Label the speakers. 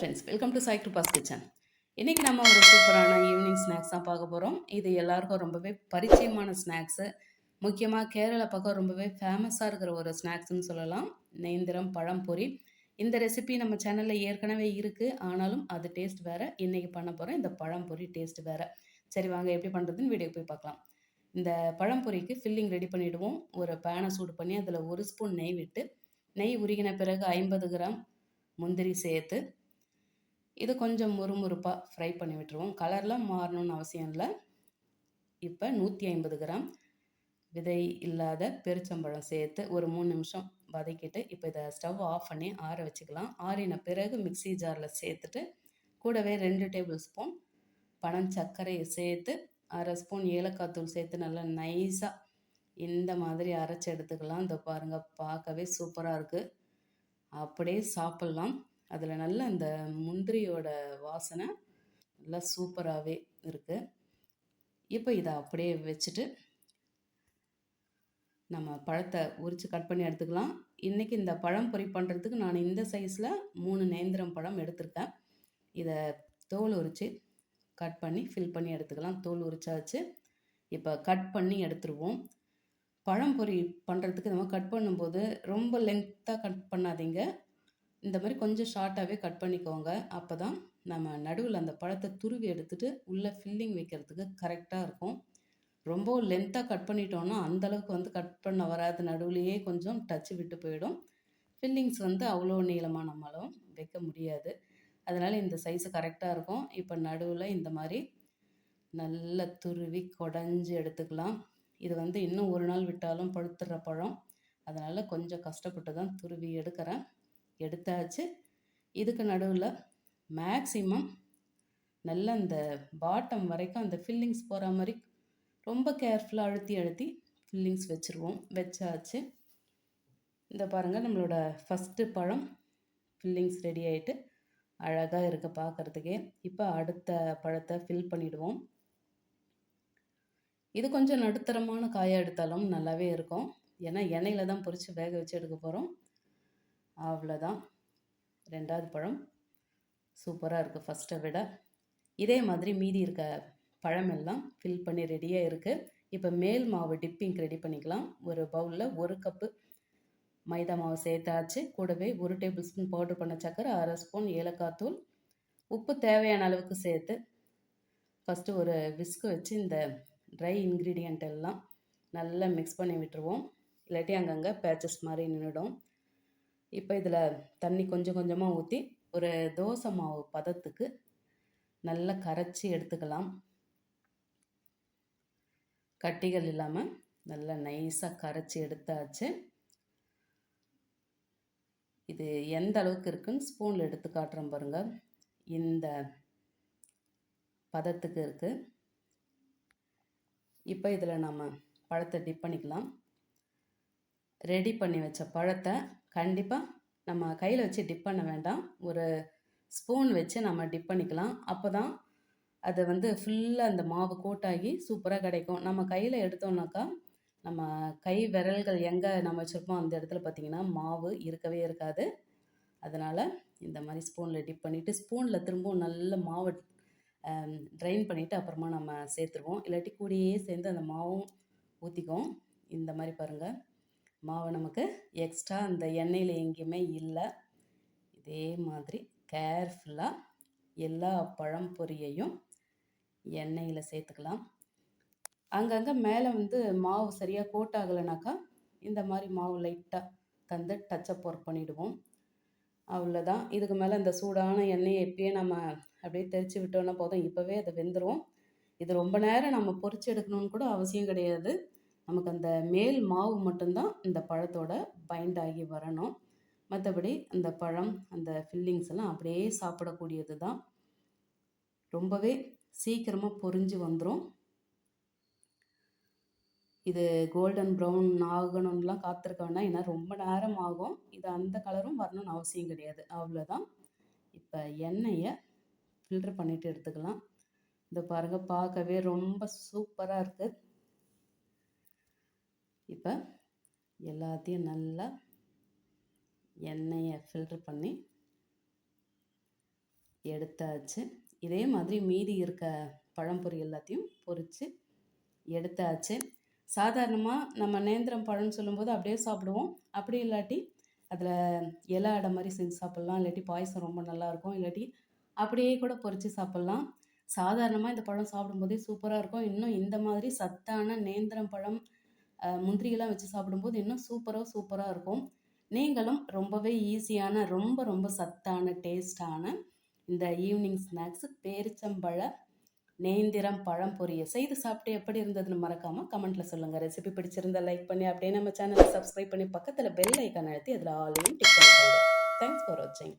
Speaker 1: Friends welcome to Sai Kiruba's kitchen இன்றைக்கி நம்ம ஒரு சூப்பரான ஈவினிங் ஸ்நாக்ஸ் தான் பார்க்க போகிறோம் இது எல்லாருக்கும் ரொம்பவே பரிச்சயமான ஸ்நாக்ஸு முக்கியமாக கேரளா பக்கம் ரொம்பவே ஃபேமஸாக இருக்கிற ஒரு ஸ்நாக்ஸ்னு சொல்லலாம். நேந்திரம் பழம்பொரி. இந்த ரெசிபி நம்ம சேனலில் ஏற்கனவே இருக்குது ஆனாலும் அது டேஸ்ட் வேறு. இன்றைக்கி பண்ண போகிறோம் இந்த பழம்பொரி டேஸ்ட் வேறு. சரி வாங்க எப்படி பண்ணுறதுன்னு வீடியோ போய் பார்க்கலாம். இந்த பழம்பொரிக்கு ஃபில்லிங் ரெடி பண்ணிவிடுவோம் ஒரு பேனை சூடு பண்ணி அதில் ஒரு ஸ்பூன் நெய் விட்டு நெய் உருகின பிறகு ஐம்பது கிராம் முந்திரி சேர்த்து இது கொஞ்சம் முறுமுறுப்பாக ஃப்ரை பண்ணி விட்டுருவோம். கலர்லாம் மாறணும்னு அவசியம் இல்லை. இப்போ நூற்றி ஐம்பது கிராம் விதை இல்லாத பெருச்சம்பழம் சேர்த்து ஒரு மூணு நிமிஷம் வதக்கிட்டு இப்போ இதை ஸ்டவ் ஆஃப் பண்ணி ஆற வச்சுக்கலாம். ஆறின பிறகு மிக்சி ஜாரில் சேர்த்துட்டு கூடவே ரெண்டு டேபிள் ஸ்பூன் பனம் சர்க்கரையை சேர்த்து அரை ஸ்பூன் ஏலக்காய் தூள் சேர்த்து நல்லா நைஸாக இந்த மாதிரி அரைச்சி எடுத்துக்கலாம். இந்த பாருங்கள் பார்க்கவே சூப்பராக இருக்குது அப்படியே சாப்பிட்லாம். அதில் நல்ல அந்த முந்திரியோட வாசனை நல்லா சூப்பராகவே இருக்குது இப்போ இதை அப்படியே வச்சுட்டு நம்ம பழத்தை உரித்து கட் பண்ணி எடுத்துக்கலாம். இன்றைக்கி இந்த பழம் பொரி பண்ணுறதுக்கு நான் இந்த சைஸில் மூணு நேந்திரம் பழம் எடுத்திருக்கேன். இதை தோல் உரித்து கட் பண்ணி ஃபில் பண்ணி எடுத்துக்கலாம். தோல் உரிச்சாச்சு. இப்போ கட் பண்ணி எடுத்துருவோம். பழம் பொறி பண்ணுறதுக்கு நம்ம கட் பண்ணும்போது ரொம்ப லென்த்தாக கட் பண்ணாதீங்க. இந்த மாதிரி கொஞ்சம் ஷார்ட்டாகவே கட் பண்ணிக்கோங்க. அப்போ தான் நம்ம நடுவில் அந்த பழத்தை துருவி எடுத்துகிட்டு உள்ளே ஃபில்லிங் வைக்கிறதுக்கு கரெக்டாக இருக்கும். ரொம்ப லென்த்தாக கட் பண்ணிட்டோன்னா அந்தளவுக்கு வந்து கட் பண்ண வராது. நடுவுலையே கொஞ்சம் டச்சு விட்டு போயிடும். ஃபில்லிங்ஸ் வந்து அவ்வளோ நீளமாக நம்மளும் வைக்க முடியாது. அதனால் இந்த சைஸு கரெக்டாக இருக்கும். இப்போ நடுவில் இந்த மாதிரி நல்லா துருவி குடஞ்சி எடுத்துக்கலாம். இது வந்து இன்னும் ஒரு நாள் விட்டாலும் பழுத்துற பழம். அதனால் கொஞ்சம் கஷ்டப்பட்டு தான் துருவி எடுக்கிறேன். எடுத்தாச்சு. இதுக்கு நடுவில் மேக்ஸிமம் நல்ல அந்த பாட்டம் வரைக்கும் அந்த ஃபில்லிங்ஸ் போகிற மாதிரி ரொம்ப கேர்ஃபுல்லாக அழுத்தி அழுத்தி ஃபில்லிங்ஸ் வச்சுருவோம். வச்சாச்சு. இந்த பாருங்கள் நம்மளோட ஃபஸ்ட்டு பழம் ஃபில்லிங்ஸ் ரெடி ஆகிட்டு அழகாக இருக்க பார்க்குறதுக்கே இப்போ அடுத்த பழத்தை ஃபில் பண்ணிவிடுவோம் இது கொஞ்சம் நடுத்தரமான காயாக எடுத்தாலும் நல்லாவே இருக்கும். ஏன்னா எண்ணெயில் தான் பொறிச்சு வேக வச்சு எடுக்க போகிறோம் அவ்வளோதான். ரெண்டாவது பழம் சூப்பராக இருக்குது ஃபஸ்ட்டை விட. இதே மாதிரி மீதி இருக்க பழமெல்லாம் ஃபில் பண்ணி ரெடியாக இருக்குது இப்போ மேல் மாவு டிப்பிங் ரெடி பண்ணிக்கலாம். ஒரு பவுலில் ஒரு கப்பு மைதா மாவு சேர்த்தாச்சு. கூடவே ஒரு டேபிள் ஸ்பூன் பவுடர் பண்ண சக்கரை அரை ஸ்பூன் ஏலக்காய் தூள் உப்பு தேவையான அளவுக்கு சேர்த்து ஃபஸ்ட்டு ஒரு விஸ்கு வச்சு இந்த ட்ரை இன்க்ரீடியண்ட் எல்லாம் நல்லா மிக்ஸ் பண்ணி விட்டுருவோம். இல்லாட்டி அங்கங்கே பேச்சஸ் மாதிரி நின்றுடும் இப்போ இதில் தண்ணி கொஞ்சம் கொஞ்சமாக ஊற்றி ஒரு தோசை மாவு பதத்துக்கு நல்லா கரைச்சி எடுத்துக்கலாம். கட்டிகள் இல்லாமல் நல்லா நைஸாக கரைச்சி எடுத்தாச்சு. இது எந்த அளவுக்கு இருக்குன்னு ஸ்பூனில் எடுத்து காட்டுறேன் பாருங்கள் இந்த பதத்துக்கு இருக்குது இப்போ இதில் நம்ம பழத்தை டிப் பண்ணிக்கலாம். ரெடி பண்ணி வச்ச பழத்தை கண்டிப்பாக நம்ம கையில் வச்சு டிப் பண்ண வேண்டாம். ஒரு ஸ்பூன் வச்சு நம்ம டிப் பண்ணிக்கலாம். அப்போ தான் அது வந்து ஃபுல்லாக அந்த மாவு கோட்டாகி சூப்பராக கிடைக்கும். நம்ம கையில் எடுத்தோம்னாக்கா நம்ம கை விரல்கள் எங்கே நம்ம வச்சுருப்போம் அந்த இடத்துல பார்த்திங்கன்னா மாவு இருக்கவே இருக்காது. அதனால் இந்த மாதிரி ஸ்பூனில் டிப் பண்ணிவிட்டு ஸ்பூனில் திரும்பவும் நல்ல மாவு ட்ரைன் பண்ணிவிட்டு அப்புறமா நம்ம சேர்த்துருவோம். இல்லாட்டி கூடியே சேர்ந்து அந்த மாவும் ஊற்றிக்கும் இந்த மாதிரி பாருங்கள் மாவு நமக்கு எக்ஸ்ட்ரா அந்த எண்ணெயில் எங்கேயுமே இல்லை. இதே மாதிரி கேர்ஃபுல்லாக எல்லா பழம் பொரியையும் எண்ணெயில் சேர்த்துக்கலாம். அங்கங்கே மேலே வந்து மாவு சரியாக கோட் ஆகலைனாக்கா இந்த மாதிரி மாவு லைட்டாக தந்து டச்சப் ஒர்க் பண்ணிவிடுவோம் அவ்வளோதான் இதுக்கு மேலே இந்த சூடான எண்ணெயை எப்பயே நம்ம அப்படியே தெரிச்சு விட்டோன்னா போதும். இப்போவே அதை வெந்துடும் இது ரொம்ப நேரம் நம்ம பொறிச்சு எடுக்கணும்னு கூட அவசியம் கிடையாது. நமக்கு அந்த மேல் மாவு மட்டும்தான் இந்த பழத்தோட பைண்ட் ஆகி வரணும். மற்றபடி அந்த பழம் அந்த ஃபில்லிங்ஸ் எல்லாம் அப்படியே சாப்பிடக்கூடியது தான் ரொம்பவே சீக்கிரமாக பொறிஞ்சு வந்துடும் இது கோல்டன் ப்ரௌன் ஆகணும்லாம் காத்திருக்க வேண்டாம் ஏன்னா ரொம்ப நேரம் ஆகும். இது அந்த கலரும் வரணும்னு அவசியம் கிடையாது. அவ்வளோதான் இப்போ எண்ணெயை ஃபில்ட்ரு பண்ணிவிட்டு எடுத்துக்கலாம். இந்த பாருங்கள் பார்க்கவே ரொம்ப சூப்பராக இருக்குது இப்போ எல்லாத்தையும் நல்லா எண்ணெயை ஃபில்ட்ரு பண்ணி எடுத்தாச்சு. இதே மாதிரி மீதி இருக்க பழம்பொரி எல்லாத்தையும் பொரித்து எடுத்தாச்சு. சாதாரணமாக நம்ம நேந்திரம் பழம்னு சொல்லும்போது அப்படியே சாப்பிடுவோம். அப்படி இல்லாட்டி அதில் இலை அடை மாதிரி செஞ்சு சாப்பிட்லாம். இல்லாட்டி பாயசம் ரொம்ப நல்லாயிருக்கும் இல்லாட்டி அப்படியே கூட பொறித்து சாப்பிட்லாம். சாதாரணமாக இந்த பழம் சாப்பிடும்போதே சூப்பராக இருக்கும். இன்னும் இந்த மாதிரி சத்தான நேந்திரம் பழம் முந்திரியெல்லாம் வச்சு சாப்பிடும்போது இன்னும் சூப்பராக சூப்பராக இருக்கும். நீங்களும் ரொம்பவே ஈஸியான ரொம்ப ரொம்ப சத்தான டேஸ்டான இந்த ஈவினிங் ஸ்நாக்ஸ் பேரிச்சம்பழ நேந்திரம் பழம் பொரிய செய்து சாப்பிட்டு எப்படி இருந்ததுன்னு மறக்காமல் கமெண்ட்டில் சொல்லுங்கள் ரெசிபி பிடிச்சிருந்தா லைக் பண்ணி அப்படியே நம்ம சேனலை சப்ஸ்கிரைப் பண்ணி பக்கத்தில் பெல் ஐக்கான் அழுத்தி அதில் ஆலையும் டிக் பண்ணிக்கோங்க தேங்க்ஸ் ஃபார் வாட்சிங்